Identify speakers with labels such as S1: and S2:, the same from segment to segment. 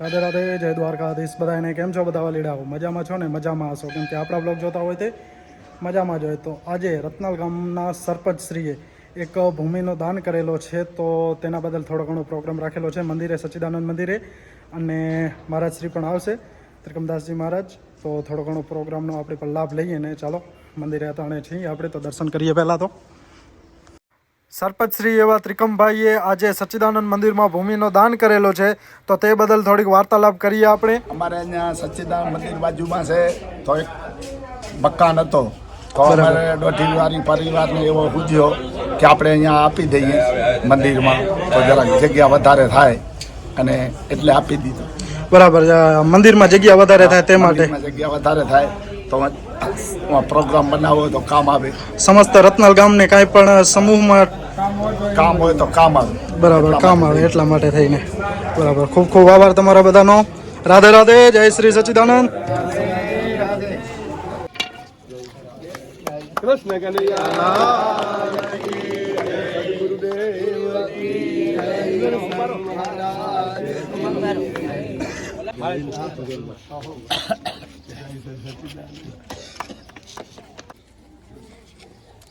S1: રાધે રાધે, જય દ્વારકાધીશ. બધાને કેમ છો? બધા લીડાઓ મજામાં છો ને? મજામાં હશો. કેમ કે આપણા બ્લોગ જોતા હોય તે મજામાં જ હોય. તો આજે રત્નાલ ગામના સરપંચશ્રીએ એક ભૂમિનો દાન કરેલો છે. તો તેના બદલ થોડો ઘણો પ્રોગ્રામ રાખેલો છે મંદિરે સચ્ચિદાનંદ મંદિરે. અને મહારાજ શ્રી પણ આવશે, ત્રિકમદાસજી મહારાજ. તો થોડો ઘણો પ્રોગ્રામનો આપણે પણ લાભ લઈએ ને. ચાલો, મંદિરે અતાણે છીએ. આપણે તો દર્શન કરીએ પહેલાં તો. સરપંચ શ્રી એવા ત્રિકમભાઈએ આજે સચ્ચિદાનંદ મંદિરમાં ભૂમિનો દાન કરેલો છે. તો તે બદલ થોડીક વાર્તાલાપ કરીએ આપણે.
S2: અમારે અહીંયા સચ્ચિદાનંદ મંદિર બાજુમાં છે. તો એક મકાન હતો. તો અમારે દોઢી વારી પરિવારને એવો પૂછ્યો કે આપણે અહીંયા આપી દઈએ મંદિરમાં. તો જરાક જગ્યા વધારે થાય અને એટલે આપી દીધું.
S1: બરાબર મંદિરમાં જગ્યા વધારે થાય તે માટે.
S2: જગ્યા વધારે થાય તો પ્રોગ્રામ બનાવો તો કામ આવે.
S1: સમસ્ત રત્નાલ ગામને કાંઈ પણ સમૂહમાં
S2: કામ હોય તો કામ આવે.
S1: બરાબર કામ આવે એટલા માટે થઈને. બરાબર ખૂબ ખૂબ આભાર તમારા બધાનો. રાધે રાધે જય શ્રી સચિદાનંદ.
S3: કૃષ્ણ કનૈયા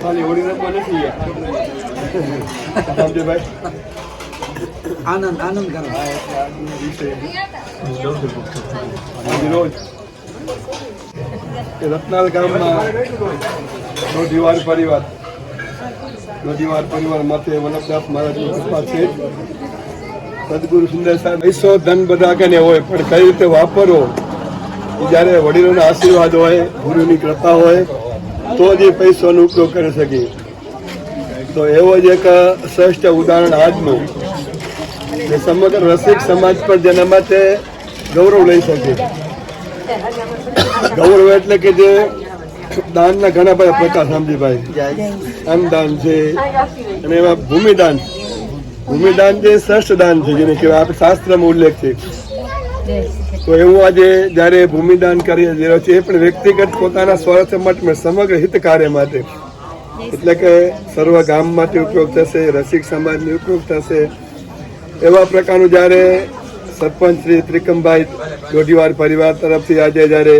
S3: ખાલી હોળી રમવા નથી ગયા રામદેવભાઈ
S4: આનંદ આનંદ કરો
S3: રત્નાલ ગામમાં દોઢીવાર પરિવાર દોઢીવાર પરિવાર માટે વલ્લભદાસ મહારાજની સદગુરુ સુંદર સાહેબ પૈસો ધન બધા આગળ હોય પણ કઈ રીતે વાપરવો જ્યારે વડીલોના આશીર્વાદ હોય ગુરુની કૃપા હોય તો જ એ પૈસાનો ઉપયોગ કરી શકીએ તો એવો જ એક શ્રેષ્ઠ ઉદાહરણ આજનું કે સમગ્ર રસિક સમાજ પર જેના માટે ગૌરવ લઈ શકે. ગૌરવ એટલે કે જે દાનના ઘણા બધા પ્રકાર સમજીભાઈ અન્નદાન છે. અને એમાં ભૂમિદાન. ભૂમિદાન જે શ્રેષ્ઠ દાન છે, જેને કહેવાય આપણે શાસ્ત્રમાં ઉલ્લેખ છે. તો એવું આજે જ્યારે ભૂમિદાન કરી રહ્યો છે એ પણ વ્યક્તિગત પોતાના સ્વાર્થ માટે સમગ્ર હિત કાર્ય માટે. એટલે કે સર્વ ગામ માટે ઉપયોગ થશે, રસિક સમાજને ઉપયોગ થશે એવા પ્રકારનું જ્યારે સરપંચ શ્રી ત્રિકમભાઈ દોઢીવાર પરિવાર તરફથી આજે જ્યારે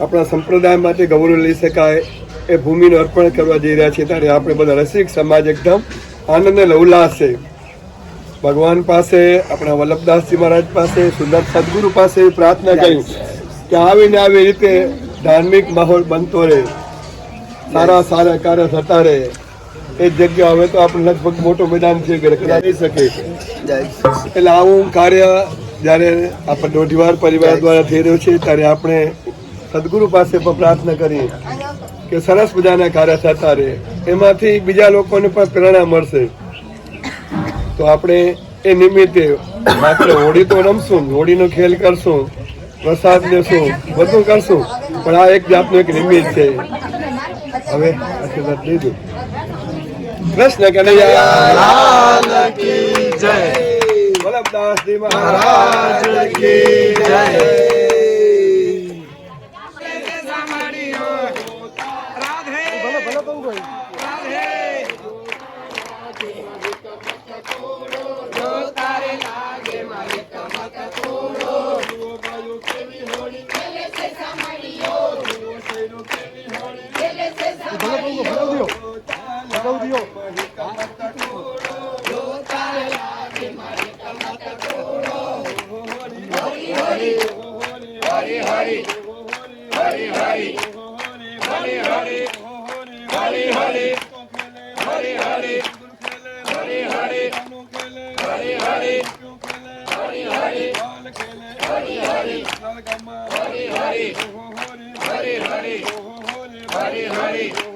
S3: આપણા સંપ્રદાય માટે ગૌરવ લઈ શકાય એ ભૂમિનું અર્પણ કરવા જઈ રહ્યા છીએ, ત્યારે આપણે બધા રસિક સમાજ એકદમ આનંદ અને ઉલ્લાસ ભગવાન પાસે, આપણા વલ્લભદાસજી મહારાજ પાસે, સુંદર સદગુરુ પાસે પ્રાર્થના કરી કે આવીને આવી રીતે ધાર્મિક માહોલ બનતો રહે, સારા સારા કાર્ય થતા રહે. એ જગ્યા હવે તો આપણે લગભગ મોટો મેદાન છે કે થઈ શકે. એટલે આવું કાર્ય જ્યારે આપણે દોઢીવાર પરિવાર દ્વારા થઈ રહ્યું છે ત્યારે આપણે સદગુરુ પાસે પણ પ્રાર્થના કરીએ કે સરસ મજાના કાર્ય થતા રહે. એમાંથી બીજા લોકોને પણ પ્રેરણા મળશે. તો આપણે એ નિમિત્તે માત્ર હોળી તો રમશું હોળીનો ખેલ કરશું પ્રસાદ લેશું બધું કરશું. પણ આ એક જાતનું એક નિમિત્ત છે. હવે આશીર્વાદ લીધું કૃષ્ણ કનૈયા. જય. વલ્લભદાસજી મહારાજ કી જય. ખેલ ખેલ હરી હરી નલગમ હરી હરી ઓહો હરી હરી હરી ઓહો હરી હરી હરી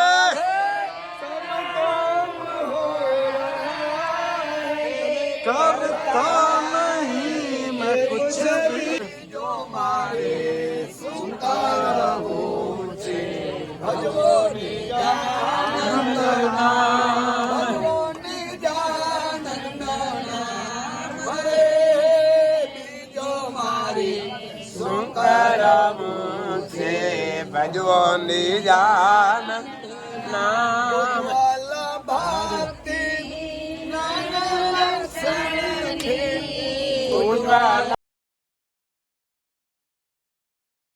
S3: भी
S5: न करी जान